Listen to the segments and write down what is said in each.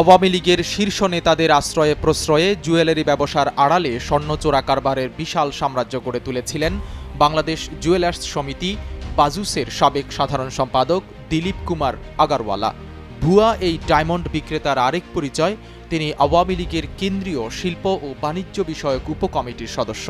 আওয়ামী লীগের শীর্ষ নেতাদের আশ্রয়ে প্রশ্রয়ে জুয়েলারি ব্যবসার আড়ালে স্বর্ণচোরা কারবারের বিশাল সাম্রাজ্য গড়ে তুলেছিলেন বাংলাদেশ জুয়েলার্স সমিতি, বাজুসের সাবেক সাধারণ সম্পাদক দিলীপ কুমার আগারওয়ালা। ভুয়া এই ডায়মন্ড বিক্রেতার আরেক পরিচয়, তিনি আওয়ামী লীগের কেন্দ্রীয় শিল্প ও বাণিজ্য বিষয়ক উপকমিটির সদস্য।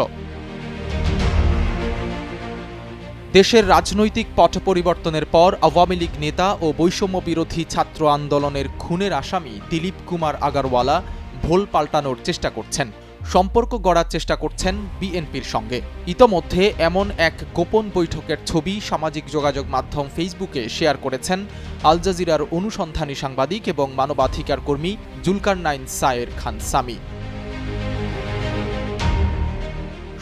দেশের রাজনৈতিক পট পরিবর্তনের পর আওয়ামী লীগ নেতা ও বৈষম্য বিরোধী ছাত্র আন্দোলনের খুনের আসামি দিলীপ কুমার আগারওয়ালা ভোল পাল্টানোর চেষ্টা করছেন। সম্পর্ক গড়ার চেষ্টা করছেন বিএনপির সঙ্গে। ইতোমধ্যে এমন এক গোপন বৈঠকের ছবি সামাজিক যোগাযোগ মাধ্যম ফেসবুকে শেয়ার করেছেন আল জাজিরার অনুসন্ধানী সাংবাদিক এবং মানবাধিকার কর্মী জুলকার নাইন সায়ের খান সামি।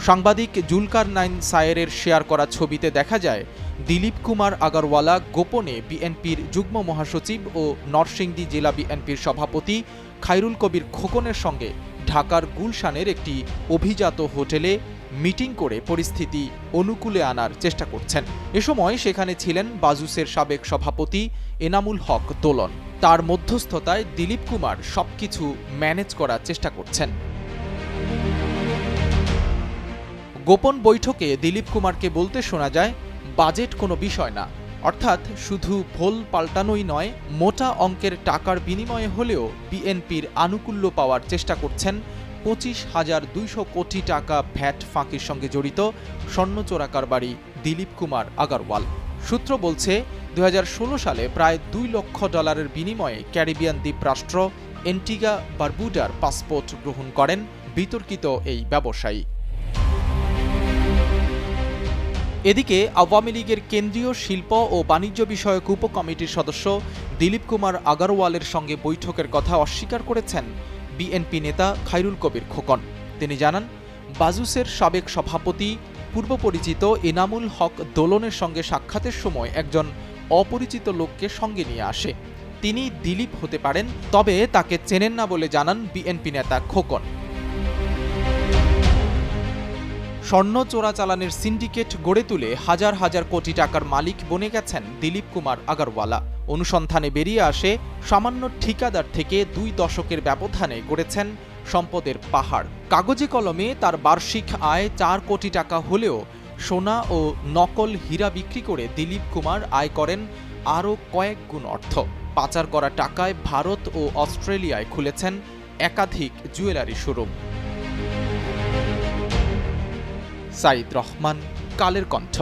সাংবাদিক জুলকার নাইন সায়েরের শেয়ার করা ছবিতে দেখা যায়, দিলীপ কুমার আগারওয়ালা গোপনে বিএনপির যুগ্ম মহাসচিব ও নরসিংদী জেলা বিএনপির সভাপতি খায়রুল কবির খোকনের সঙ্গে ঢাকার গুলশানের একটি অভিজাত হোটেলে মিটিং করে পরিস্থিতি অনুকূলে আনার চেষ্টা করছেন। এ সময় সেখানে ছিলেন বাজুসের সাবেক সভাপতি এনামুল হক দোলন। তার মধ্যস্থতায় দিলীপ কুমার সবকিছু ম্যানেজ করার চেষ্টা করছেন। গোপন বৈঠকে দিলীপ কুমারকে বলতে শোনা যায়, বাজেট কোনো বিষয় না। অর্থাৎ শুধু ভোল পাল্টানোই নয়, মোটা অঙ্কের টাকার বিনিময়ে হলেও বিএনপির আনুকূল্য পাওয়ার চেষ্টা করছেন পঁচিশ হাজার দুইশো কোটি টাকা ভ্যাট ফাঁকির সঙ্গে জড়িত স্বর্ণচোরা কারবারি দিলীপ কুমার আগারওয়াল। সূত্র বলছে দু হাজার ষোলো সালে প্রায় দুই লক্ষ ডলারের বিনিময়ে ক্যারিবিয়ান দ্বীপরাষ্ট্র এন্টিগা বারবুডার পাসপোর্ট গ্রহণ করেন বিতর্কিত এই ব্যবসায়ী। এদিকে আওয়ামী লীগের কেন্দ্রীয় শিল্প ও বাণিজ্য বিষয়ক উপকমিটির সদস্য দিলীপ কুমার আগারওয়ালের সঙ্গে বৈঠকের কথা অস্বীকার করেছেন বিএনপি নেতা খাইরুল কবির খোকন। তিনি জানান, বাজুসের সাবেক সভাপতি, পূর্ব পরিচিত এনামুল হক দোলনের সঙ্গে সাক্ষাতের সময় একজন অপরিচিত লোককে সঙ্গে নিয়ে আসে। তিনি দিলীপ হতে পারেন, তবে তাকে চেনেন না বলে জানান বিএনপি নেতা খোকন। স্বর্ণ চোরাচালানের সিন্ডিকেট গড়ে তুলে হাজার হাজার কোটি টাকার মালিক বনে গেছেন দিলীপ কুমার আগারওয়ালা। অনুসন্ধানে বেরিয়ে আসে সামান্য ঠিকাদার থেকে দুই দশকের ব্যবধানে গড়েছেন সম্পদের পাহাড়। কাগজে কলমে তার বার্ষিক আয় চার কোটি টাকা হলেও সোনা ও নকল হীরা বিক্রি করে দিলীপ কুমার আয় করেন আরও কয়েক গুণ অর্থ। পাচার করা টাকায় ভারত ও অস্ট্রেলিয়ায় খুলেছেন একাধিক জুয়েলারি শোরুম। সাইদ রহমান কালের কণ্ঠ।